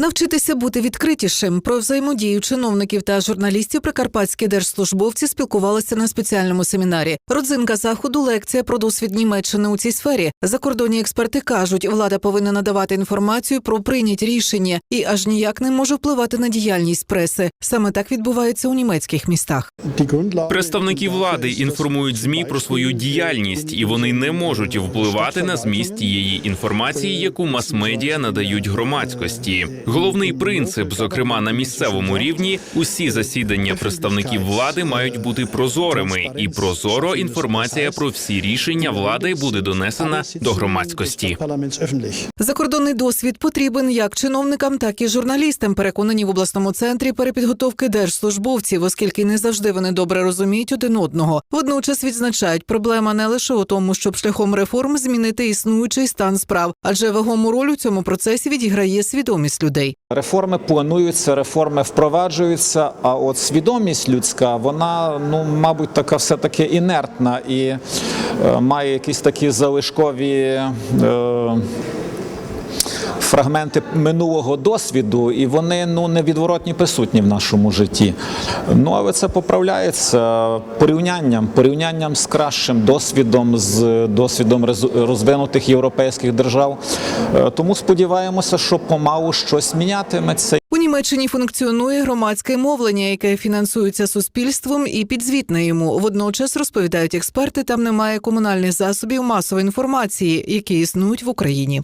Навчитися бути відкритішим про взаємодію чиновників та журналістів прикарпатські держслужбовці спілкувалися на спеціальному семінарі. Родзинка заходу лекція про досвід Німеччини у цій сфері. Закордонні експерти кажуть, влада повинна надавати інформацію про прийняті рішення і аж ніяк не може впливати на діяльність преси. Саме так відбувається у німецьких містах. Представники влади інформують змі про свою діяльність, і вони не можуть впливати на зміст тієї інформації, яку мас-медіа надають громадськості. Головний принцип, зокрема на місцевому рівні, усі засідання представників влади мають бути прозорими, і прозоро інформація про всі рішення влади буде донесена до громадськості. Закордонний досвід потрібен як чиновникам, так і журналістам. Переконані в обласному центрі перепідготовки держслужбовців, оскільки не завжди вони добре розуміють один одного. Водночас відзначають, проблема не лише у тому, щоб шляхом реформ змінити існуючий стан справ, адже вагому роль у цьому процесі відіграє свідомість людей. Реформи плануються, реформи впроваджуються. А от свідомість людська, вона ну мабуть така все таки інертна і е, має якісь такі залишкові. Е, Фрагменти минулого досвіду, і вони ну невідворотні присутні в нашому житті. Ну але це поправляється порівнянням, порівнянням з кращим досвідом, з досвідом роз- розвинутих європейських держав. Е, Тому сподіваємося, що помалу щось мінятиметься. У Німеччині функціонує громадське мовлення, яке фінансується суспільством і підзвітне йому. Водночас розповідають експерти, там немає комунальних засобів масової інформації, які існують в Україні.